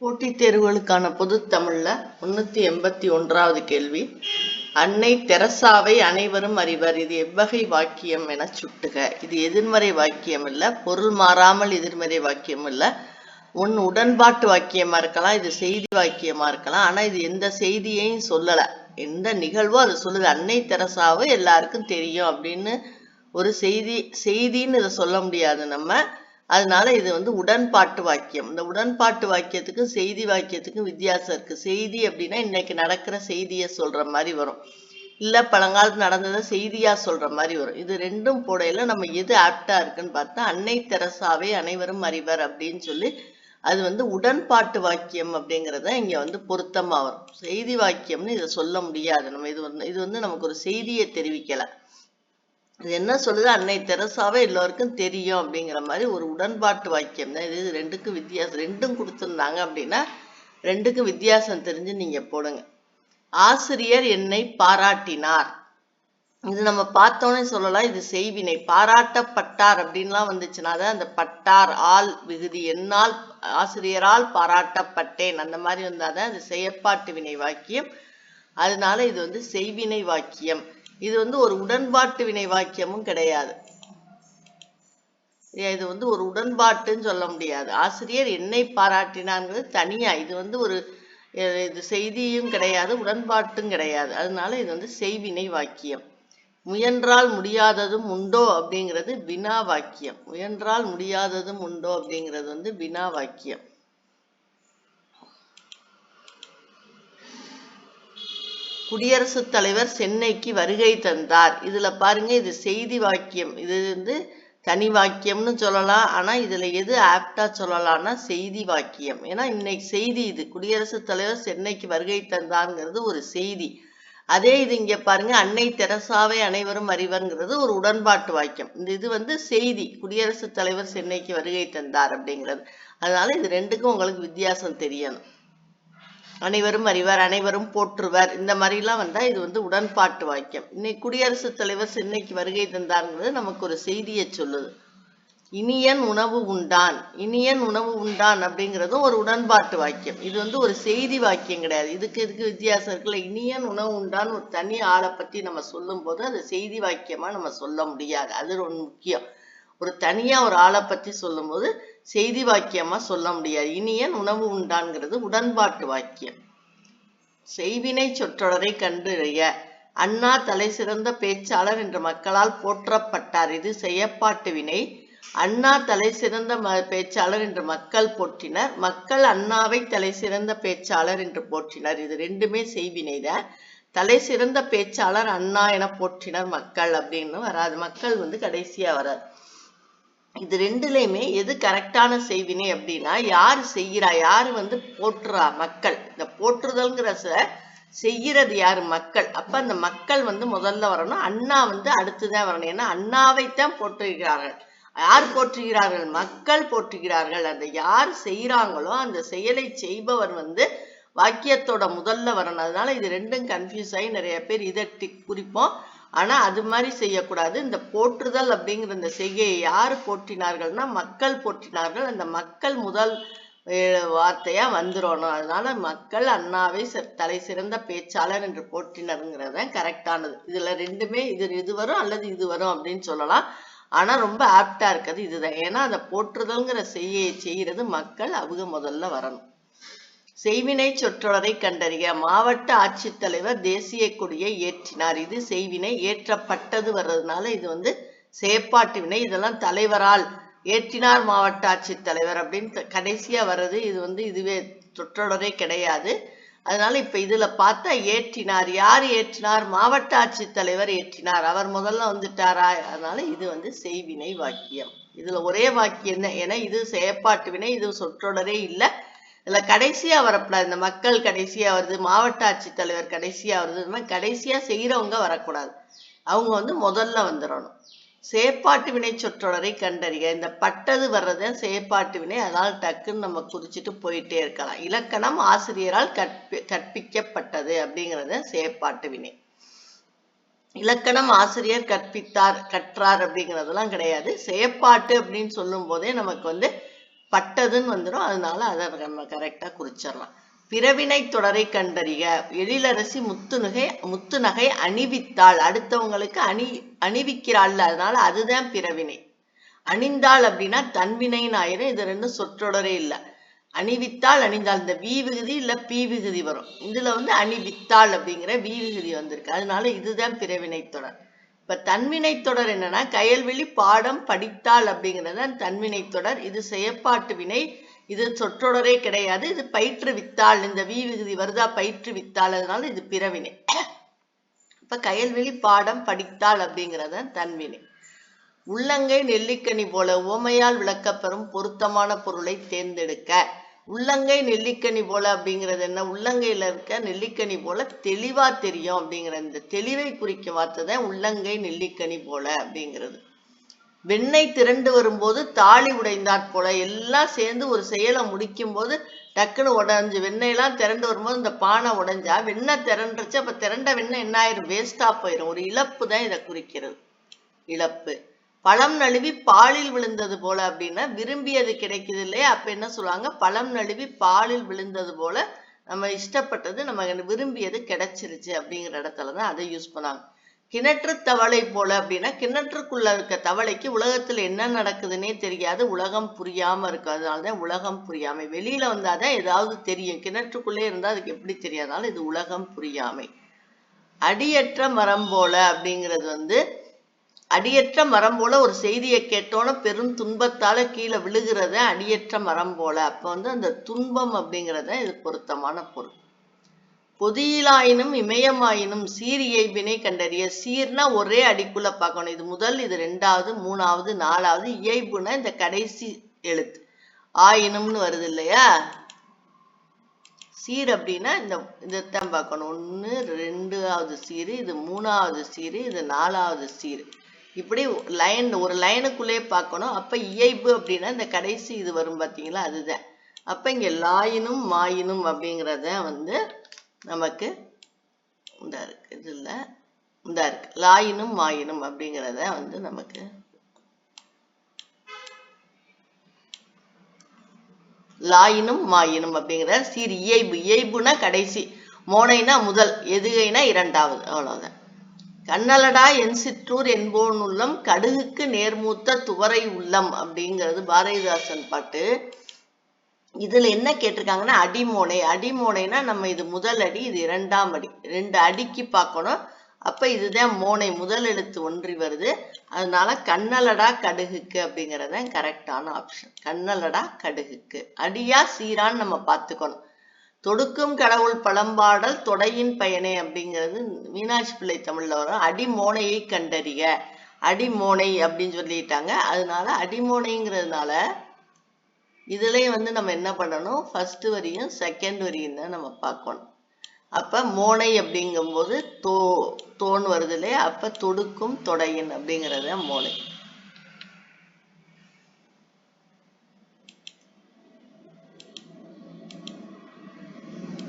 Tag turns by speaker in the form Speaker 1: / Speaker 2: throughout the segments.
Speaker 1: போட்டித் தேர்வுகளுக்கான பொதுத் தமிழ்ல முன்னூத்தி எண்பத்தி ஒன்றாவது கேள்வி. அன்னை தெரசாவை அனைவரும் அறிவர். இது எவ்வகை வாக்கியம் என சுட்டுக. இது எதிர்மறை வாக்கியம் இல்ல. பொருள் மாறாமல் எதிர்மறை வாக்கியம் இல்ல. உன் உடன்பாட்டு வாக்கியமா இருக்கலாம். இது செய்தி வாக்கியமா இருக்கலாம். ஆனா இது எந்த செய்தியையும் சொல்லல. எந்த நிகழ்வோ அது சொல்லுது. அன்னை தெரசாவை எல்லாருக்கும் தெரியும் அப்படின்னு ஒரு செய்தி செய்தின்னு இதை சொல்ல முடியாது நம்ம. அதனால இது வந்து உடன்பாட்டு வாக்கியம். இந்த உடன்பாட்டு வாக்கியத்துக்கும் செய்தி வாக்கியத்துக்கும் வித்தியாசம் இருக்கு. செய்தி அப்படின்னா இன்னைக்கு நடக்கிற செய்தியை சொல்ற மாதிரி வரும். இல்ல பழங்காலத்து நடந்ததை செய்தியா சொல்ற மாதிரி வரும். இது ரெண்டும் போடையில நம்ம எது ஆப்டா இருக்குன்னு பார்த்தா அன்னை தெரசாவே அனைவரும் அறிவர் அப்படின்னு சொல்லி அது வந்து உடன்பாட்டு வாக்கியம் அப்படிங்கிறத இங்க வந்து பொருத்தமா வரும். செய்தி வாக்கியம்னு இதை சொல்ல முடியாது. நம்ம இது வந்து இது வந்து நமக்கு ஒரு செய்தியை தெரிவிக்கலை. இது என்ன சொல்லுது? அன்னை தெரசாவே எல்லோருக்கும் தெரியும் அப்படிங்கிற மாதிரி ஒரு உடன்பாட்டு வாக்கியம் தான் இது. ரெண்டுக்கும் வித்தியாசம். ரெண்டும் கொடுத்துருந்தாங்க அப்படின்னா ரெண்டுக்கும் வித்தியாசம் தெரிஞ்சு நீங்க போடுங்க. ஆசிரியர் என்னை பாராட்டினார். இது நம்ம பார்த்தோன்னே சொல்லலாம். இது செய்வினை. பாராட்டப்பட்டார் அப்படின்லாம் வந்துச்சுன்னா தான் அந்த பட்டார் ஆள் விகுதி என்னால் ஆசிரியரால் பாராட்டப்பட்டேன். அந்த மாதிரி வந்தாதான் அது செயற்பாட்டு வினை வாக்கியம். அதனால இது வந்து செய்வினை வாக்கியம். இது வந்து ஒரு உடன்பாட்டு வினை வாக்கியமும் கிடையாது. இது வந்து ஒரு உடன்பாட்டுன்னு சொல்ல முடியாது. ஆசிரியர் என்னை பாராட்டினாங்கிறது தனியா. இது வந்து ஒரு இது செய்தியும் கிடையாது உடன்பாட்டும் கிடையாது. அதனால இது வந்து செய்வினை வாக்கியம். முயன்றால் முடியாததும் உண்டோ அப்படிங்கிறது வினா வாக்கியம். முயன்றால் முடியாததும் உண்டோ அப்படிங்கிறது வந்து வினா வாக்கியம். குடியரசுத் தலைவர் சென்னைக்கு வருகை தந்தார். இதுல பாருங்க இது செய்தி வாக்கியம். இது வந்து தனி வாக்கியம்னு சொல்லலாம். ஆனா இதுல எது ஆப்டா சொல்லலாம்னா செய்தி வாக்கியம். ஏன்னா இன்னைக்கு செய்தி இது. குடியரசுத் தலைவர் சென்னைக்கு வருகை தந்தாருங்கிறது ஒரு செய்தி. அதே இது இங்க பாருங்க அன்னை தெரசாவை அனைவரும் அறிவருங்கிறது ஒரு உடன்பாட்டு வாக்கியம். இந்த இது வந்து செய்தி. குடியரசுத் தலைவர் சென்னைக்கு வருகை தந்தார் அப்படிங்கிறது. அதனால இது ரெண்டுக்கும் உங்களுக்கு வித்தியாசம் தெரியணும். அனைவரும் அறிவார் அனைவரும் போற்றுவர். இந்த மாதிரிலாம் வந்தா இது வந்து உடன்பாட்டு வாக்கியம். இன்னைக்கு குடியரசுத் தலைவர் சென்னைக்கு வருகை தந்தாருங்கிறது நமக்கு ஒரு செய்தியை சொல்லுது. இனியன் உணவு உண்டான். இனியன் உணவு உண்டான் அப்படிங்கிறதும் ஒரு உடன்பாட்டு வாக்கியம். இது வந்து ஒரு செய்தி வாக்கியம் கிடையாது. இதுக்கு இதுக்கு வித்தியாசம் இருக்குல்ல. இனியன் உணவு உண்டான் ஒரு தனி ஆளை பத்தி நம்ம சொல்லும் போது அது செய்தி வாக்கியமா நம்ம சொல்ல முடியாது. அது ஒரு முக்கியம். ஒரு தனியா ஒரு ஆளை பத்தி சொல்லும்போது செய்தி வாக்கியமா சொல்ல முடியாது. இனியன் உணவு உண்டான்கிறது? உடன்பாட்டு வாக்கியம். செய்வினை சொற்றொடரை கண்டறிய அண்ணா தலை சிறந்த பேச்சாளர் என்று மக்களால் போற்றப்பட்டார். இது செயற்பாட்டு வினை. அண்ணா தலை சிறந்த ம- பேச்சாளர் என்று மக்கள் போற்றினர். மக்கள் அண்ணாவை தலை சிறந்த பேச்சாளர் என்று போற்றினர். இது ரெண்டுமே செய்வினைதான் தலை சிறந்த பேச்சாளர் அண்ணா என போற்றினர் மக்கள் அப்படின்னு வராது. மக்கள் வந்து கடைசியா வராது. இது ரெண்டுலயுமே எது கரெக்டான செய்தினே அப்படின்னா யாரு செய்கிறா யாரு வந்து போற்றுறா மக்கள். இந்த போற்றுதல்ங்கிற செய்கிறது செய்யறது யாரு? மக்கள். அப்ப அந்த மக்கள் வந்து முதல்ல வரணும். அண்ணா வந்து அடுத்துதான் வரணும். ஏன்னா அண்ணாவைத்தான் போற்றுகிறார்கள். யார் போற்றுகிறார்கள்? மக்கள் போற்றுகிறார்கள். அந்த யார் செய்யறாங்களோ அந்த செயலை செய்பவர் வந்து வாக்கியத்தோட முதல்ல வரணும். அதனால இது ரெண்டும் கன்ஃபியூஸ் ஆகி நிறைய பேர் இதை குறிப்போம். ஆனா அது மாதிரி செய்யக்கூடாது. இந்த போற்றுதல் அப்படிங்கிற இந்த செய்கையை யார் போற்றினார்கள்னா மக்கள் போற்றினார்கள். அந்த மக்கள் முதல் வார்த்தையாக வார்த்தையா வந்துடணும் அதனால மக்கள் அண்ணாவை தலை சிறந்த பேச்சாளர் என்று போற்றினருங்கிறத கரெக்டானது. இதுல ரெண்டுமே இது இது வரும் அல்லது இது வரும் அப்படின்னு சொல்லலாம். ஆனா ரொம்ப ஆப்டா இருக்கிறது இதுதான். ஏன்னா அந்த போற்றுதல்ங்கிற செய்கையை செய்யறது மக்கள் அவங்க முதல்ல வரணும். செய்வினை சொற்றொடரை கண்டறிய மாவட்ட ஆட்சித்தலைவர் தேசிய கொடியை ஏற்றினார். இது செய்வினை ஏற்றப்பட்டது வர்றதுனால இது வந்து செயற்பாட்டு வினை. இதெல்லாம் தலைவரால் ஏற்றினார் மாவட்ட ஆட்சித்தலைவர் அப்படின்னு கடைசியா வர்றது இது வந்து இதுவே சொற்றொடரே கிடையாது. அதனால இப்ப இதுல பார்த்தா ஏற்றினார். யார் ஏற்றினார்? மாவட்ட ஆட்சித்தலைவர் ஏற்றினார். அவர் முதல்ல வந்துட்டாரா? அதனால இது வந்து செய்வினை வாக்கியம். இதுல ஒரே வாக்கியம் தான் ஏன்னா இது செயற்பாட்டு வினை இது சொற்றொடரே இல்லை. இதுல கடைசியா வரக்கூடாது. இந்த மக்கள் கடைசியா வருது மாவட்ட ஆட்சித்தலைவர் கடைசியா வருது. இந்த மாதிரி கடைசியா செய்யறவங்க வரக்கூடாது. அவங்க வந்து முதல்ல வந்துடணும் செயற்பாட்டு வினை சொற்றொடரை கண்டறிய இந்த பட்டது வர்றது செயற்பாட்டு வினை. அதனால் டக்குன்னு நம்ம குறிச்சிட்டு போயிட்டே இருக்கலாம். இலக்கணம் ஆசிரியரால் கற்பி கற்பிக்கப்பட்டது அப்படிங்கிறது செயற்பாட்டு வினை. இலக்கணம் ஆசிரியர் கற்பித்தார் கற்றார் அப்படிங்கிறதெல்லாம் கிடையாது. செயற்பாட்டு அப்படின்னு சொல்லும் போதே நமக்கு வந்து பட்டதுன்னு வந்துடும் அதனால அதை நம்ம கரெக்டா குறிச்சிடலாம். பிறவினை தொடரை கண்டறிய எழிலரசி முத்துநகை முத்துநகை அணிவித்தாள். அடுத்தவங்களுக்கு அணி அணிவிக்கிறாள்ல. அதனால அதுதான் பிறவினை. அணிந்தாள் அப்படின்னா தன்வினைன்னு ஆயிரும் இது ரெண்டும் சொற்றொடரே இல்லை. அணிவித்தாள் அணிந்தாள். இந்த வி விகுதி இல்ல பி விகுதி வரும். இதுல வந்து அணிவித்தாள் அப்படிங்கிற வி விகுதி வந்திருக்கு. அதனால இதுதான் பிறவினை தொடர். இப்ப தன்வினை தொடர் என்னன்னா கயல்வெளி பாடம் படித்தாள் அப்படிங்கிறது தான் தன்வினை தொடர். இது செயற்பாட்டு வினை இது சொற்றொடரே கிடையாது இது பயிற்றுவித்தாள் இந்த வி விகுதி வருதா பயிற்றுவித்தாள் அதனால இது பிறவினை. இப்ப கயல்வெளி பாடம் படித்தாள் அப்படிங்கிறது தன்வினை. உள்ளங்கை நெல்லிக்கனி போல உவமையால் விளக்கப்பெறும் பொருத்தமான பொருளை தேர்ந்தெடுக்க. உள்ளங்கை நெல்லிக்கனி போல அப்படிங்கிறது என்ன? உள்ளங்கையில இருக்க நெல்லிக்கனி போல தெளிவா தெரியும் அப்படிங்கிற இந்த தெளிவை குறிக்க வார்த்தை தான் உள்ளங்கை நெல்லிக்கனி போல அப்படிங்கிறது. வெண்ணெய் திரண்டு வரும்போது தாலி உடைந்தாற் போல எல்லாம் சேர்ந்து ஒரு செயலை முடிக்கும் போது டக்குன்னு உடஞ்சு வெண்ணெயெல்லாம் திரண்டு வரும்போது இந்த பானை உடைஞ்சா வெண்ணெய் திரண்டுருச்சு அப்ப திரண்ட வெண்ணெய் என்ன ஆயிரும்? வேஸ்டாக போயிடும் ஒரு இழப்பு தான் இதை குறிக்கிறது. இழப்பு. பழம் நழுவி பாலில் விழுந்தது போல அப்படின்னா விரும்பியது கிடைக்குது இல்லையா? அப்ப என்ன சொல்லுவாங்க? பழம் நழுவி பாலில் விழுந்தது போல நம்ம இஷ்டப்பட்டது நம்ம விரும்பியது கிடைச்சிருச்சு அப்படிங்கிற இடத்துல தான் அதை யூஸ் பண்ணாங்க. கிணற்று தவளை போல அப்படின்னா கிணற்றுக்குள்ள இருக்க தவளைக்கு உலகத்துல என்ன நடக்குதுன்னே தெரியாது. உலகம் புரியாம இருக்கு அதனாலதான் உலகம் புரியாமை. வெளியில வந்தாதான் ஏதாவது தெரியும். கிணற்றுக்குள்ளே இருந்தா அதுக்கு எப்படி தெரியாதனால இது உலகம் புரியாமை. அடியற்ற மரம் போல அப்படிங்கிறது வந்து அடியற்ற மரம் போல ஒரு செய்தியை கேட்டோன்னே பெரும் துன்பத்தால கீழே விழுகிறத அடியற்ற மரம் போல. அப்ப வந்து அந்த துன்பம் அப்படிங்கிறத இது பொருத்தமான பொருள். பொதியிலாயினும் இமயமாயினும் சீரியை வினை கண்டறிய சீர்னா ஒரே அடிக்குள்ள பார்க்கணும். இது முதல் இது ரெண்டாவது மூணாவது நாலாவது இயைபுனா இந்த கடைசி எழுத்து. ஆயினும்னு வருது இல்லையா? சீர் அப்படின்னா இந்த இதைத்தான் பார்க்கணும். ஒன்று ரெண்டாவது சீரு இது மூணாவது சீரு இது நாலாவது சீரு. இப்படி லைன் ஒரு லைனுக்குள்ளே பார்க்கணும். அப்போ இயைபு அப்படின்னா இந்த கடைசி இது வரும் பார்த்தீங்களா? அதுதான். அப்போ இங்கே லாயினும் மாயினும் அப்படிங்கிறத வந்து நமக்கு இந்த இருக்கு. இதில் இந்த இருக்கு. லாயினும் மாயினும் அப்படிங்கிறத வந்து நமக்கு லாயினும் மாயினும் அப்படிங்கிற சீர் இயைபு. இயைபுனா கடைசி. மோனைனா முதல் எதுகைனா இரண்டாவது. அவ்வளோதான் கண்ணலடா என் சிற்றூர் என்போன் உள்ளம் கடுகுக்கு நேர்மூத்த துவரை உள்ளம் அப்படிங்கிறது பாரதிதாசன் பாட்டு. இதுல என்ன கேட்டிருக்காங்கன்னா அடிமோனை அடிமோனைனா நம்ம இது முதல் அடி இது இரண்டாம் அடி. ரெண்டு அடிக்கு பார்க்கணும். அப்ப இதுதான் மோனை. முதல் எழுத்து ஒன்றி வருது. அதனால கண்ணலடா கடுகுக்கு அப்படிங்கறது கரெக்டான ஆப்ஷன் கண்ணலடா கடுகுக்கு. அடியா சீரான்னு நம்ம பார்த்துக்கணும். தொடுக்கும் கடவுள் பழம்பாடல் தொடையின் பயனே அப்படிங்கிறது மீனாட்சி பிள்ளை தமிழ்ல வரும். அடிமோனையை கண்டறிய. அடிமோனை அப்படின்னு சொல்லிட்டாங்க. அதனால அடிமோனைங்கிறதுனால இதுலயும் வந்து நம்ம என்ன பண்ணணும்? ஃபர்ஸ்ட் வரியும் செகண்ட் வரியும் தான் நம்ம பார்க்கணும். அப்ப மோனை அப்படிங்கும்போது தோ தோன் வருது இல்லையா? அப்ப தொடுக்கும் தொடையின் அப்படிங்கிறத மோனை.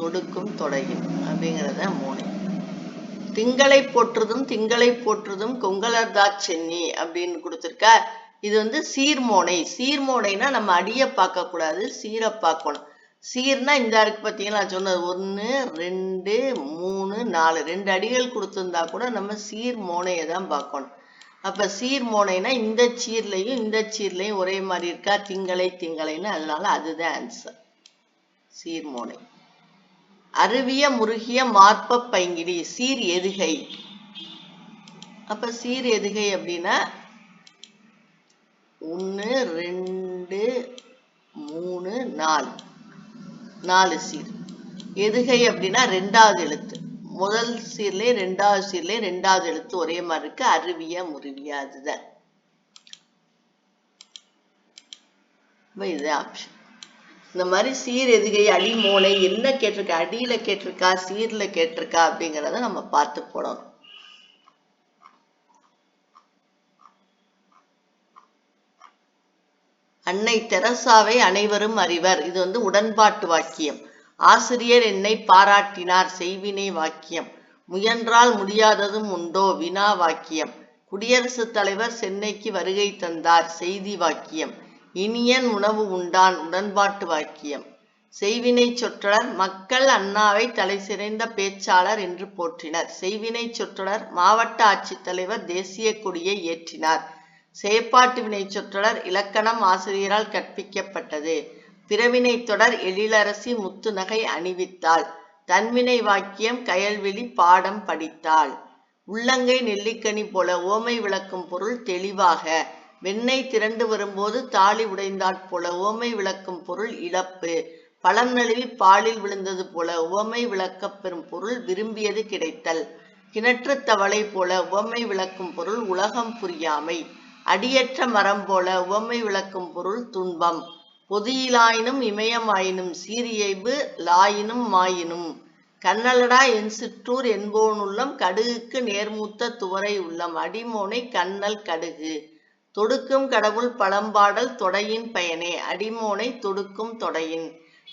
Speaker 1: தொடுக்கும் தொடையும் அப்படிங்கிறது தான் மூணு திங்களை போற்றுதும் திங்களை போற்றுதும் கொங்கலர்தா சென்னி அப்படின்னு கொடுத்துருக்கா இது வந்து சீர்மோனை சீர்மோனைனா நம்ம அடியை பார்க்கக்கூடாது சீரை பார்க்கணும். சீர்னா இந்த இருக்கு பார்த்தீங்கன்னா நான் சொன்னது ஒன்று ரெண்டு மூணு நாலு. ரெண்டு அடிகள் கொடுத்துருந்தா கூட நம்ம சீர்மோனையை தான் பார்க்கணும். அப்ப சீர்மோனைனா இந்த சீர்லையும் இந்த சீர்லையும் ஒரே மாதிரி இருக்கா? திங்களை திங்களைன்னு அதனால அதுதான் ஆன்சர் சீர்மோனை அருவிய முருகிய மார்ப பைங்கிடி சீர் எதுகை. அப்ப சீர் எதுகை அப்படின்னா ஒன்று ரெண்டு மூணு நாலு. நாலு சீர். எதுகை அப்படின்னா ரெண்டாவது எழுத்து. முதல் சீர்லயே ரெண்டாவது சீர்லயே ரெண்டாவது எழுத்து ஒரே மாதிரி இருக்கு. அருவிய முருவியா அதுதான். இதுதான் ஆப்ஷன் இந்த மாதிரி சீர் எதுகை அடிமோனை என்ன கேட்டிருக்கா அடியில கேட்டிருக்கா சீர்ல கேட்டிருக்கா அப்படிங்கிறத நம்ம பார்த்து போடணும். அன்னை தெரசாவை அனைவரும் அறிவர். இது வந்து உடன்பாட்டு வாக்கியம். ஆசிரியர் என்னை பாராட்டினார். செய்வினை வாக்கியம். முயன்றால் முடியாததும் உண்டோ? வினா வாக்கியம். குடியரசுத் தலைவர் சென்னைக்கு வருகை தந்தார். செய்தி வாக்கியம். இனியன் உணவு உண்டான் உடன்பாட்டு வாக்கியம். செய்வினை சொற்றொடர் மக்கள் அண்ணாவை தலைசிறந்த பேச்சாளர் என்று போற்றினர். செய்வினை சொற்றொடர் மாவட்ட ஆட்சித்தலைவர் தேசிய கொடியை ஏற்றினார். செயற்பாட்டு வினை சொற்றொடர் இலக்கணம் ஆசிரியரால் கற்பிக்கப்பட்டது. பிறவினை தொடர் எழிலரசி முத்துநகை அணிவித்தாள். தன்வினை வாக்கியம் கயல்வெளி பாடம் படித்தாள். உள்ளங்கை நெல்லிக்கனி போல ஓமை விளக்கும் பொருள் தெளிவாக வெண்ணெய் திரண்டு வரும்போது தாலி உடைந்தாற் போல ஓமை விளக்கும் பொருள் இழப்பு. பழம் நழுவி பாலில் விழுந்தது போல உவமை விளக்கப் பெறும் பொருள் விரும்பியது கிடைத்தல். கிணற்று தவளை போல உவமை விளக்கும் பொருள் உலகம் புரியாமை. அடியற்ற மரம் போல உவமை விளக்கும் பொருள் துன்பம். பொதியிலாயினும் இமயமாயினும் சீரியைபு லாயினும் மாயினும். கண்ணலடா என் சிற்றூர் என்போனுள்ளம் கடுகுக்கு நேர்மூத்த துவரை உள்ளம். அடிமோனை கண்ணல் கடுகு. தொடுக்கும் கடவுள் பழம்பாடல் தொடையின் பயனே அடிமோனை தொடுக்கும் தொடையின்.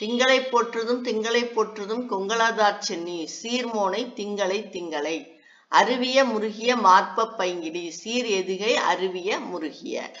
Speaker 1: திங்களை போற்றுதும் திங்களை போற்றுதும் கொங்கலாதாச்சென்னி சீர்மோனை திங்களை திங்களை. அருவிய முருகிய மார்ப்ப பைங்கிடி சீர் எதுகை அருவிய முருகிய.